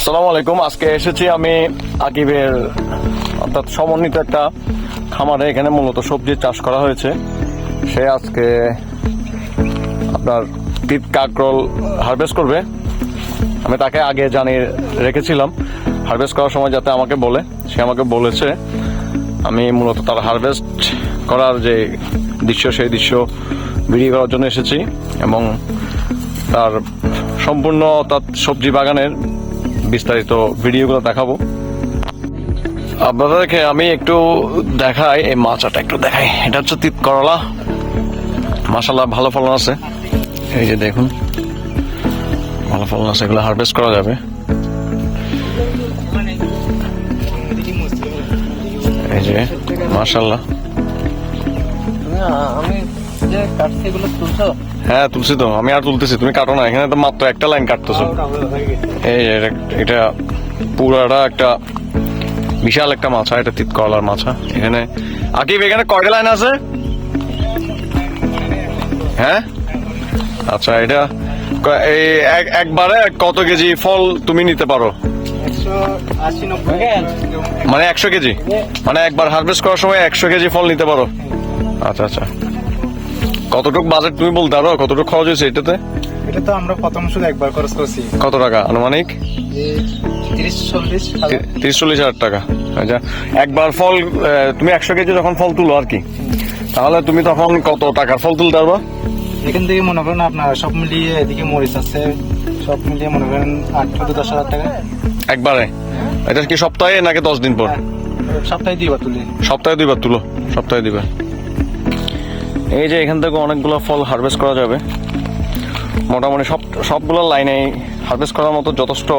আসসালামু আলাইকুম। আজকে এসেছি আমি আকিবের অর্থাৎ সমন্বিত একটা খামারে। এখানে মূলত সবজি চাষ করা হয়েছে। সে আজকে আপনার তিত কাকরোল হারভেস্ট করবে। আমি তাকে আগে জানিয়ে রেখেছিলাম হারভেস্ট করার সময় যাতে আমাকে বলে। সে আমাকে বলেছে, আমি মূলত তার হারভেস্ট করার যে দৃশ্য, সেই দৃশ্য ভিডিও করার জন্য এসেছি এবং তার সম্পূর্ণ তার সবজি বাগানের বিস্তারিত ভিডিওগুলো দেখাবো। আপনাদেরকে আমি একটু দেখাই, এই মাচাটা একটু দেখাই। এটা হচ্ছে তিত করলা। মাসাল্লাহ ভালো ফলন আছে। এই যে দেখুন, ভালো ফলন আছে, এগুলো হারভেস্ট করা যাবে। এই যে মাশাল্লাহ আমি যে কাটছি এগুলো তুলছো? হ্যাঁ তুলছি তো। আমি আর তুলতেছি তুমি কাটো না। এখানে তো মাত্র একটা লাইন কাটতেছো। এই এটা- পুরাটা একটা বিশাল একটা মাছা এটা তিত করলার মাছা। এখানে আকিব এখানে কয়টা লাইন আছে? হ্যাঁ? আচ্ছা এটা এই এক- একবারে কত কেজি ফল তুমি নিতে পারো? মানে একশো কেজি? মানে একবার হারভেস্ট করার সময় একশো কেজি ফল নিতে পারো। আচ্ছা আচ্ছা। কতটুক বাজেট তুমি বলতে পারো? কতটুক খরচ হয়েছে এটাতে? এটা তো আমরা প্রথম শুধু একবার খরচ করছি। কত টাকা আনুমানিক? তিরিশ চল্লিশ হাজার। টাকা। আচ্ছা একবার ফল তুমি একশো কেজি যখন ফল তুলো আর কি তাহলে তুমি তখন কত টাকার ফল তুলতে পারবা? এখান থেকে মনে করেন আপনার সব মিলিয়ে এদিকে মরিচ আছে সব মিলিয়ে মনে করেন আট থেকে দশ হাজার টাকা। একবারে? এটা কি সপ্তাহে নাকি দশ দিন পর? সপ্তাহে দুইবার তুলি। সপ্তাহে দুইবার তুলো সপ্তাহে দুইবার। এই যে এখান থেকে অনেকগুলো ফল হারভেস্ট করা যাবে। মোটামুটি সব, সবগুলো লাইনে হারভেস্ট করার মতো যথেষ্ট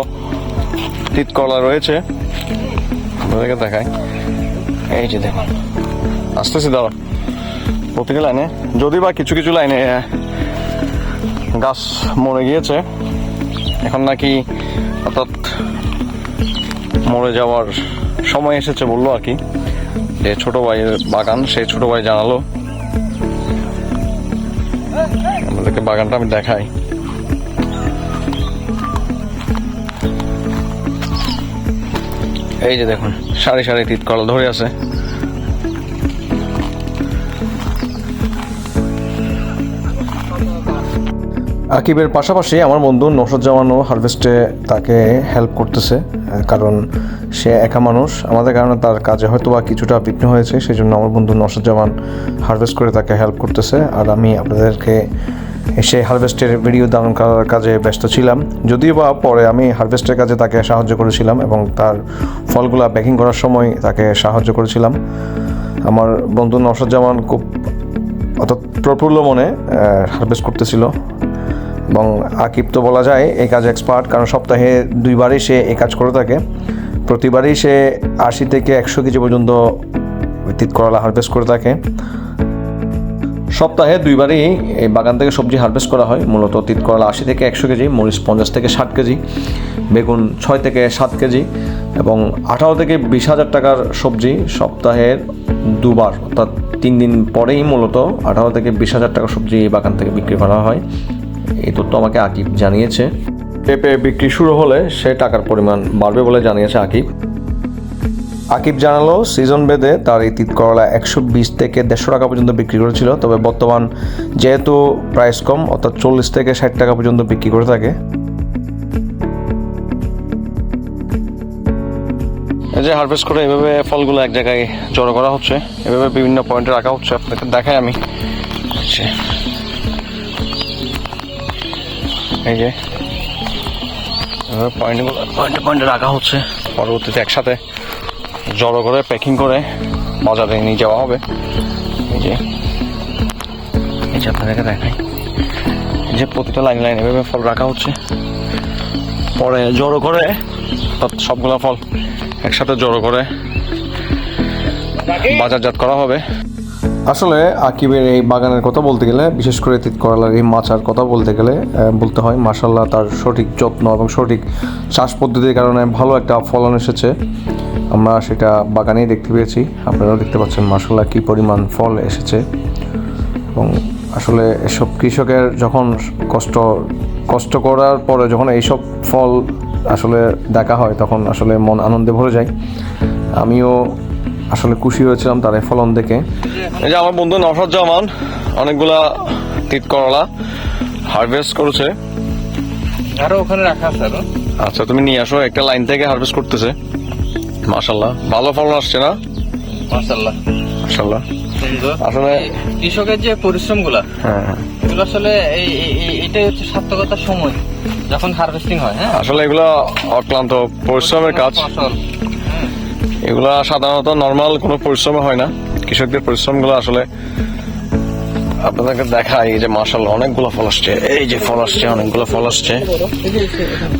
তিত কলা রয়েছে দেখায় এই যে দেখুন, আসতেছি দাঁড়া প্রতিটা লাইনে যদি বা কিছু কিছু লাইনে গাছ মরে গিয়েছে, এখন নাকি অর্থাৎ মরে যাওয়ার সময় এসেছে বলল আর কি। যে ছোট ভাইয়ের বাগান, সেই ছোট ভাই জানালো আমাদেরকে বাগানটা আমি দেখাই। এই যে দেখুন, সারি সারি তিত কলা ধরে আছে। আকিবের পাশাপাশি আমার বন্ধু নসর জামানও হারভেস্টে তাকে হেল্প করতেছে, কারণ সে একা মানুষ। আমাদের কারণে তার কাজে হয়তো বা কিছুটা বিঘ্ন হয়েছে সেই জন্য আমার বন্ধু নসর জামান হারভেস্ট করে তাকে হেল্প করতেছে। আর আমি আপনাদেরকে সেই হারভেস্টের ভিডিও দান করার কাজে ব্যস্ত ছিলাম। যদিও বা পরে আমি হারভেস্টের কাজে তাকে সাহায্য করেছিলাম এবং তার ফলগুলা প্যাকিং করার সময় তাকে সাহায্য করেছিলাম। আমার বন্ধু জামান খুব অর্থাৎ প্রফুল্ল মনে হারভেস্ট করতেছিল। এবং আকিব তো বলা যায় এই কাজ এক্সপার্ট কারণ সপ্তাহে দুইবারই সে এই কাজ করে থাকে। প্রতিবারই সে আশি থেকে একশো কেজি পর্যন্ত তিত করলা হারভেস্ট করে থাকে। সপ্তাহে দুইবারই এই বাগান থেকে সবজি হারভেস্ট করা হয়। মূলত তিত করলা আশি থেকে একশো কেজি, মরিচ পঞ্চাশ থেকে ষাট কেজি, বেগুন ছয় থেকে সাত কেজি এবং আঠারো থেকে বিশ হাজার টাকার সবজি সপ্তাহের দুবার, অর্থাৎ তিন দিন পরেই মূলত আঠারো থেকে বিশ হাজার টাকার সবজি এই বাগান থেকে বিক্রি করা হয়। এই তথ্য আমাকে আকিব জানিয়েছে। পেঁপে বিক্রি শুরু হলে সে টাকার পরিমাণ বাড়বে বলে জানিয়েছে আকিব। আকিব জানালো, সিজন বেদে তার এই তিত করলা একশো বিশ থেকে দেড়শো টাকা পর্যন্ত বিক্রি করেছিল, তবে বর্তমান যেহেতু প্রাইস কম, অর্থাৎ চল্লিশ থেকে ষাট টাকা পর্যন্ত বিক্রি করে থাকে। এই যে হারভেস্ট করে এভাবে ফলগুলো এক জায়গায় জড়ো করা হচ্ছে, এভাবে বিভিন্ন পয়েন্টে রাখা হচ্ছে আপনাকে দেখাই আমি। আচ্ছা। এই যে পয়েন্টগুলো পয়েন্টে পয়েন্টে রাখা হচ্ছে, পরবর্তীতে একসাথে। জড়ো করে প্যাকিং করে বাজারে নিয়ে যাওয়া হবে। এই যে এই যে আপনাদেরকে দেখাই। যে প্রতিটা লাইন লাইন এভাবে ফল রাখা হচ্ছে। পরে জড়ো করে সবগুলা ফল একসাথে জড়ো করে বাজারজাত করা হবে। আসলে আকিবের এই বাগানের কথা বলতে গেলে বিশেষ করে তিত করলার এই মাচার কথা বলতে গেলে বলতে হয় মাসাল্লাহ তার সঠিক যত্ন এবং সঠিক চাষ পদ্ধতির কারণে ভালো একটা ফলন এসেছে। আমরা সেটা বাগানেই দেখতে পেয়েছি। আপনারাও দেখতে পাচ্ছেন মাসাল্লাহ কী পরিমাণ ফল এসেছে। এবং আসলে এসব কৃষকের যখন কষ্ট কষ্ট করার পরে যখন এইসব ফল আসলে দেখা হয় তখন আসলে মন আনন্দে ভরে যায়। আমিও আসলে খুশি হয়েছিলাম তার এই ফলন দেখে। এই যে আমার বন্ধু নফরত জামান অনেকগুলা তিত করলা হারভেস্ট করেছে। আরও ওখানে রাখা আছে আচ্ছা তুমি নিয়ে আসো একটা লাইন থেকে হারভেস্ট করতেছে। মাশাল্লাহ ভালো ফলন আসছে না? মাশাআল্লাহ। মাশাল্লাহ আসলে কৃষকের যে পরিশ্রমগুলা হ্যাঁ হ্যাঁ। এগুলো আসলে এটাই হচ্ছে সার্থকতার সময় যখন হারভেস্টিং হয় হ্যাঁ? আসলে এগুলো অক্লান্ত পরিশ্রমের কাজ। এগুলা সাধারণত নর্মাল কোনো পরিশ্রম হয় না। কৃষকদের পরিশ্রম পরিশ্রমগুলো আসলে আপনাদেরকে দেখাই এই যে মার্শাল অনেকগুলো ফল আসছে। এই যে ফল আসছে অনেকগুলো ফল আসছে।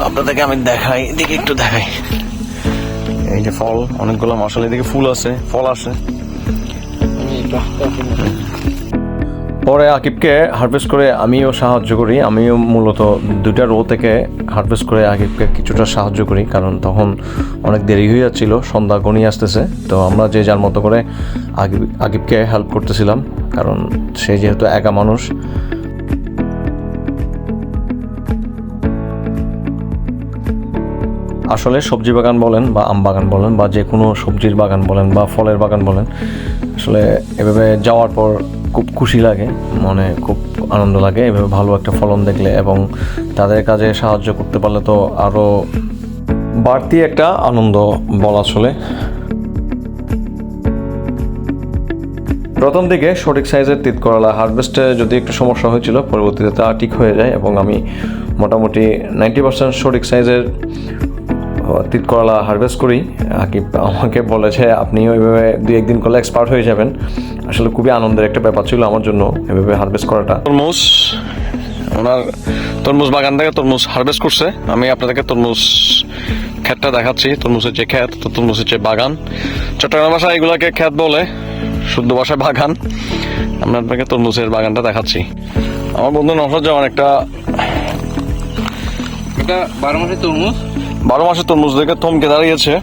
আপনাদেরকে আমি দেখাই এদিকে একটু দেখাই। এই যে ফল, অনেকগুলো মার্শাল এদিকে ফুল আছে, ফল আছে। পরে আকিবকে হারভেস্ট করে আমিও সাহায্য করি। আমিও মূলত দুইটা রো থেকে হারভেস্ট করে আকিবকে কিছুটা সাহায্য করি, কারণ তখন অনেক দেরি হয়ে যাচ্ছিল, সন্ধ্যা গণিয়ে আসতেছে। তো আমরা যে যার মতো করে আকিব আকিবকে হেল্প করতেছিলাম, কারণ সে যেহেতু একা মানুষ আসলে সবজি বাগান বলেন বা আম বাগান বলেন বা যে কোনো সবজির বাগান বলেন বা ফলের বাগান বলেন, আসলে এভাবে যাওয়ার পর খুব খুশি লাগে, মনে খুব আনন্দ লাগে। এভাবে ভালো একটা ফলন দেখলে এবং তাদের কাজে সাহায্য করতে পারলে তো আরও বাড়তি একটা আনন্দ বলা চলে প্রথম দিকে সঠিক সাইজের তিত করলা হারভেস্টে যদি একটু সমস্যা হয়েছিল, পরবর্তীতে তা ঠিক হয়ে যায় এবং আমি মোটামুটি নাইনটি পার্সেন্ট সঠিক সাইজের তিত করলা হারভেস্ট করি। আকিব আমাকে বলেছে আপনিও এইভাবে দুই একদিন করলে এক্সপার্ট হয়ে যাবেন। আসলে খুবই আনন্দের একটা ব্যাপার ছিল আমার জন্য এভাবে হারভেস্ট করাটা। তরমুজ, ওনার তরমুজ বাগান থেকে তরমুজ হারভেস্ট করছে। আমি আপনাদেরকে তরমুজ ক্ষেতটা দেখাচ্ছি। তরমুজের যে ক্ষেত তরমুজের যে বাগান। চট্টগ্রাম ভাষায় এগুলাকে ক্ষেত বলে, শুদ্ধ ভাষায় বাগান। আমরা আপনাকে তরমুজের বাগানটা দেখাচ্ছি। আমার বন্ধু নফর যেমন একটা এটা বারো মাসে তরমুজ। বারো মাসে তরমুজ দেখে থমকে দাঁড়িয়েছে।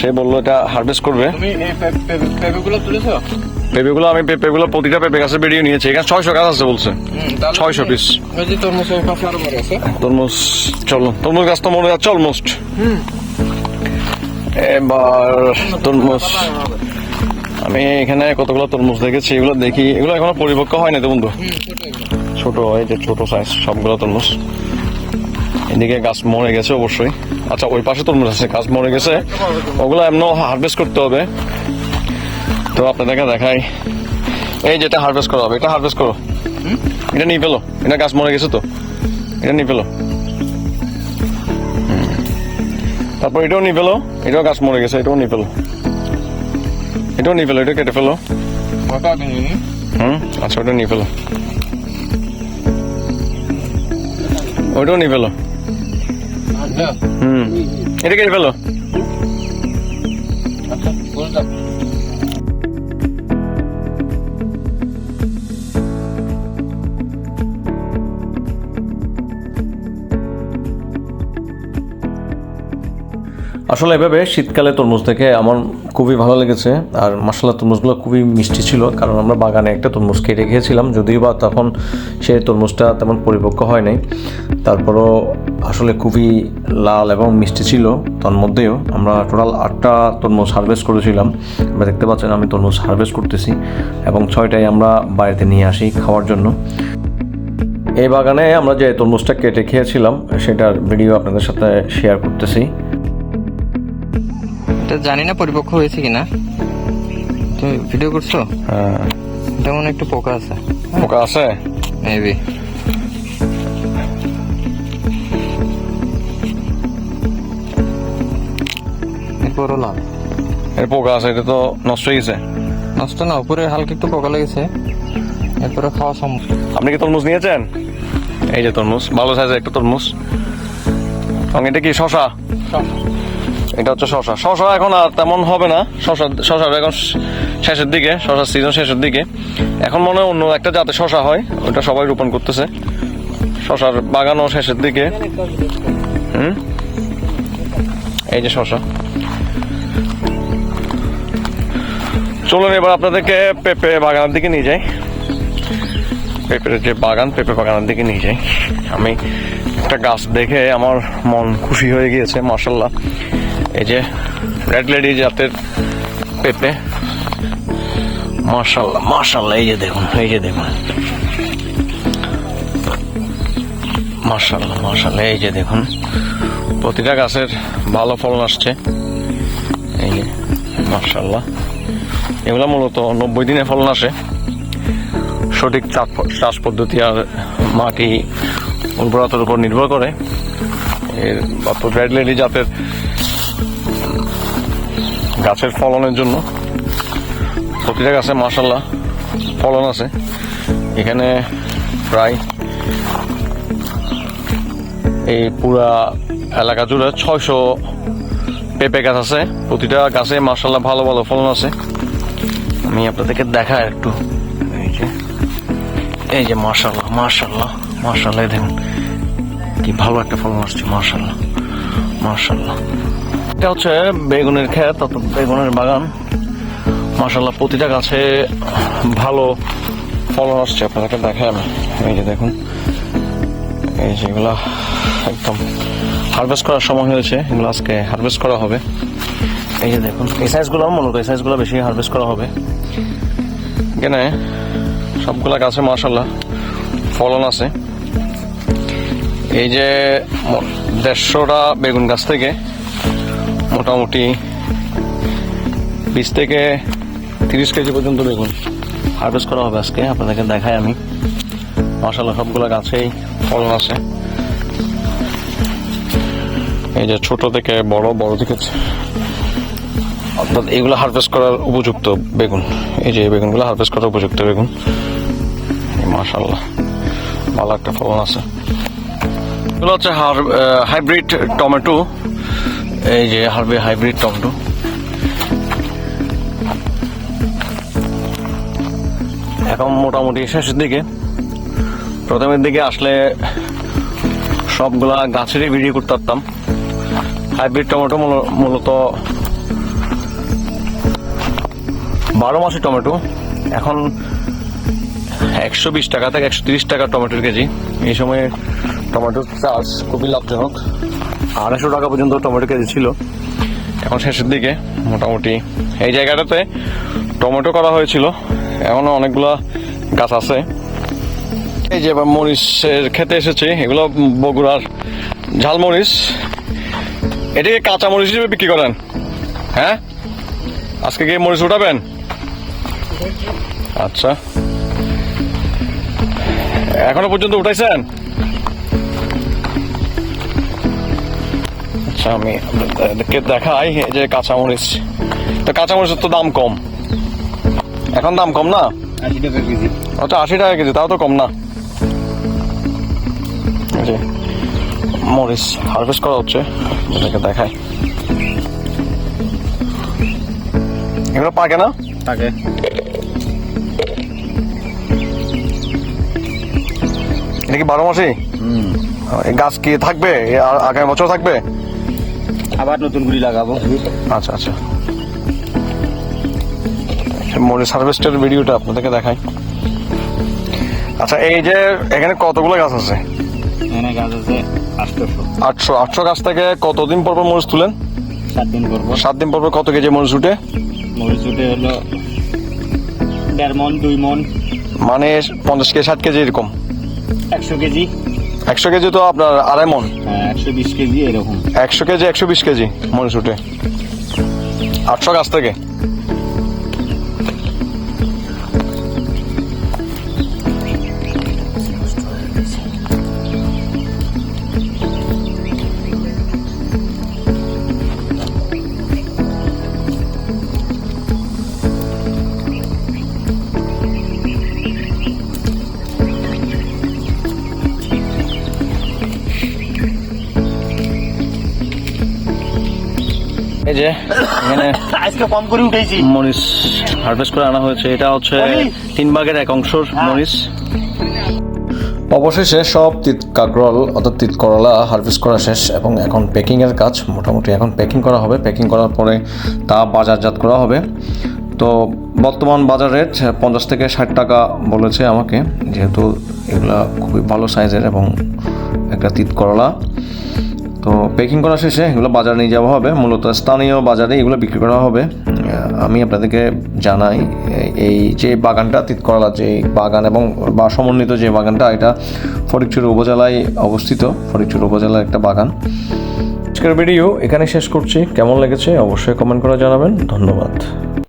সে বলল এটা হারভেস্ট করবে। পেঁপেগুলো আমি পেঁপেগুলো প্রতিটা পেঁপে গাছে বেরিয়ে নিয়েছি। এখানে ছয়শো গাছ আছে বলছে। হুম, তাহলে 600 তুমি- piece। ওই যে তরমুজ চলো। তরমুজ গাছ তো মরে যাচ্ছে অলমোস্ট এবার তরমুজ আমি এখানে কতগুলো তরমুজ দেখেছি এগুলো দেখি। এগুলো এখনও পরিপক্ক হয়নি তো বন্ধু? ছোট এই যে ছোট সাইজ সবগুলো তরমুজ। এদিকে গাছ মরে গেছে অবশ্যই। আচ্ছা ওই পাশে তরমুজ আছে গাছ মরে গেছে। ওগুলো এমন হারভেস্ট করতে হবে। তো আপনাদেরকে দেখাই। এই যেটা হারভেস্ট করা হবে এটা হারভেস্ট করো। এটা নিয়ে ফেলো এটা গাছ মরে গেছে তো। এটা নিয়ে ফেলো। তারপর এটাও নিয়ে ফেলো এটাও গাছ মরে গেছে এটাও নিয়ে ফেলো। এটাও নিয়ে ফেলো এটা কেটে ফেলো। হুম? আচ্ছা ওটা নিয়ে ফেলো। ওইটাও নিয়ে ফেলো। হুম। এটা কেটে ফেলো। আসলে এভাবে শীতকালে তরমুজ দেখে আমার খুবই ভালো লেগেছে। আর মশলা তরমুজগুলো খুবই মিষ্টি ছিল, কারণ আমরা বাগানে একটা তরমুজ কেটে খেয়েছিলাম। যদিও বা তখন সেই তরমুজটা তেমন পরিপক্ক হয় নাই। তারপরও আসলে খুবই লাল এবং মিষ্টি ছিল। তার মধ্যেও আমরা টোটাল আটটা তরমুজ হারভেস্ট করেছিলাম। আমরা দেখতে পাচ্ছেন আমি তরমুজ হারভেস্ট করতেছি এবং ছয়টাই আমরা বাড়িতে নিয়ে আসি খাওয়ার জন্য। এই বাগানে আমরা যে তরমুজটা কেটে খেয়েছিলাম, সেটার ভিডিও আপনাদের সাথে শেয়ার করতেছি। এটা জানি না পরিপক্ক হয়েছে কিনা। তুমি ভিডিও করছ? হ্যাঁ। তেমন একটু পোকা আছে। পোকা আছে? মেবি লাল। এর পোকা আছে এটা তো নষ্ট হয়ে গেছে। নষ্ট না উপরে হালকা একটু পোকা লেগেছে। এরপরে খাওয়া সম্ভব। আপনি কি তরমুজ নিয়েছেন? এই যে তরমুজ ভালো সাইজের একটা তরমুজ। এবং এটা কি শশা। এটা হচ্ছে শশা। শশা এখন আর তেমন হবে না। শশা শশার এখন শেষের দিকে, শশার সিজন শেষের দিকে। এখন মনে হয় অন্য একটা জাতে শশা হয় ওটা সবাই রোপণ করতেছে। শশার বাগানও শেষের দিকে। হুম? এই যে শশা। চলুন এবার আপনাদেরকে পেঁপে বাগানের দিকে নিয়ে যাই। পেঁপের যে বাগান, পেঁপে বাগানের দিকে নিয়ে যাই। আমি একটা গাছ দেখে আমার মন খুশি হয়ে গিয়েছে মার্শাল্লাহ এই যে রেড লেডি জাতের পেঁপে। মার্শাল্লাহ মার্শাল্লাহ এই যে দেখুন, এই যে দেখুন। মার্শাল্লাহ মার্শাল্লাহ এই যে দেখুন, প্রতিটা গাছের ভালো ফলন আসছে। এই যে মার্শাল্লাহ এগুলো মূলত নব্বই দিনে ফলন আসে। সঠিক চাষ- চাষ পদ্ধতি আর মাটি উর্বরতার উপর নির্ভর করে। এর রেড লেডি জাতের গাছের ফলনের জন্য। প্রতিটা গাছে মাসাল্লাহ ফলন আছে। এখানে প্রায় এই পুরা এলাকা জুড়ে ছয়শো পেঁপে গাছ আছে। প্রতিটা গাছে মাসাল্লাহ ভালো ভালো ফলন আছে। আমি আপনাদেরকে দেখাই একটু। এই যে এই যে মার্শাল্লাহ মার্শাল্লাহ মার্শাল্লাহ দেখুন, কি ভালো একটা ফলন আসছে মার্শাল্লাহ মার্শাল্লাহ এটা হচ্ছে বেগুনের ক্ষেত অর্থাৎ বেগুনের বাগান। মার্শাল্লাহ প্রতিটা গাছে ভালো ফলন আসছে। আপনাদেরকে দেখাই আমি। এই যে দেখুন, এই যেগুলা একদম হারভেস্ট করার সময় হয়েছে। এগুলো আজকে হারভেস্ট করা হবে। এই যে দেখুন, এই সাইজগুলো মূলত এই সাইজগুলো বেশি হারভেস্ট করা হবে। এখানে সবগুলা গাছে মার্শাল্লাহ ফলন আছে। এই যে দেড়শোটা বেগুন গাছ থেকে মোটামুটি বিশ থেকে তিরিশ কেজি পর্যন্ত বেগুন হারভেস্ট করা হবে আজকে। আপনাদেরকে দেখাই আমি। মার্শাল্লাহ সবগুলো গাছেই ফলন আছে। এই যে ছোট থেকে বড় বড় থেকে অর্থাৎ এগুলো হারভেস্ট করার উপযুক্ত বেগুন। এই যে বেগুনগুলো হারভেস্ট করার উপযুক্ত বেগুন। মাশাল্লাহ ভালো একটা ফলন আছে। এগুলো হচ্ছে হাইব্রিড টমেটো। এই যে হারবে হাইব্রিড টমেটো। এখন মোটামুটি শেষের দিকে। প্রথমের দিকে আসলে সবগুলা গাছেরই ভিডিও করতে পারতাম। হাইব্রিড টমেটো মূল- মূলত বারো মাসি টমেটো। এখন একশো বিশ টাকা থেকে একশো তিরিশ টাকা টমেটোর কেজি। এই সময় টমেটোর চাষ খুবই লাভজনক। আড়াইশো টাকা পর্যন্ত টমেটো কেজি ছিল। এখন শেষের দিকে, মোটামুটি এই জায়গাটাতে টমেটো করা হয়েছিল। এখনও অনেকগুলা গাছ আছে। এই যে মরিচের খেতে এসেছে, এগুলো বগুড়ার ঝালমরিচ। এটাকে কাঁচা মরিচ হিসেবে বিক্রি করেন। হ্যাঁ? আজকে কি মরিচ উঠাবেন? আচ্ছা। এখনও পর্যন্ত উঠাইছেন? আমি আপনাদেরকে দেখাই যে কাঁচামরিচ। তো কাঁচামরিচের তো দাম কম। এখন দাম কম না? আচ্ছা আশি টাকা কেজি তাও তো কম না। যে মরিচ হারভেস্ট করা হচ্ছে এটাকে দেখাই। এগুলো পাকে না? তাকে এটা কি বারো মাসে? এই গাছ কি থাকবে? আগামী বছর থাকবে? আবার নতুন গুলি লাগাবো। আচ্ছা আচ্ছা। মরিচ হারভেস্টের ভিডিওটা আপনাদেরকে দেখাই। আচ্ছা এই যে এখানে কতগুলো গাছ আছে? এখানে গাছ আছে আটশো। আটশো গাছ থেকে কতদিন পর পর মরিচ তুলেন? সাত দিন করব সাত দিন পর পর কত কেজি মরিচ উঠে? মরিচ উঠে হলো দেড় মন দুই মন। মানে পঞ্চাশ কেজি ষাট কেজি এরকম? একশো কেজি। একশো কেজি তো আপনার আড়াই মন হ্যাঁ, একশো বিশ কেজি এরকম। একশো কেজি একশো বিশ কেজি মনে উঠে। আটশো গাছ থেকে। যে এখানে আজকে কম করে উঠেছি। মরিচ হারভেস্ট করে আনা হয়েছে। এটা হচ্ছে তিন ভাগের এক অংশর মরিচ। অবশেষে সব তিত কাকরল অর্থাৎ তিত করলা হারভেস্ট করা শেষ এবং এখন প্যাকিংয়ের কাজ। মোটামুটি এখন প্যাকিং করা হবে। প্যাকিং করার পরে তা বাজারজাত করা হবে। তো বর্তমান বাজার রেট পঞ্চাশ থেকে ষাট টাকা বলেছে আমাকে। যেহেতু এগুলা খুবই ভালো সাইজের এবং একটা তিত করলা। তো প্যাকিং করা শেষে এগুলো বাজারে নিয়ে যাওয়া হবে। মূলত স্থানীয় বাজারে এগুলো বিক্রি করা হবে। আমি আপনাদেরকে জানাই এই- যে বাগানটা, তিতকরলা যে বাগান এবং বা সমন্বিত যে বাগানটা, এটা ফটিকচুর উপজেলায় অবস্থিত। ফটিকচুর উপজেলার একটা বাগান। আজকের ভিডিও এখানে শেষ করছি। কেমন লেগেছে অবশ্যই কমেন্ট করে জানাবেন। ধন্যবাদ।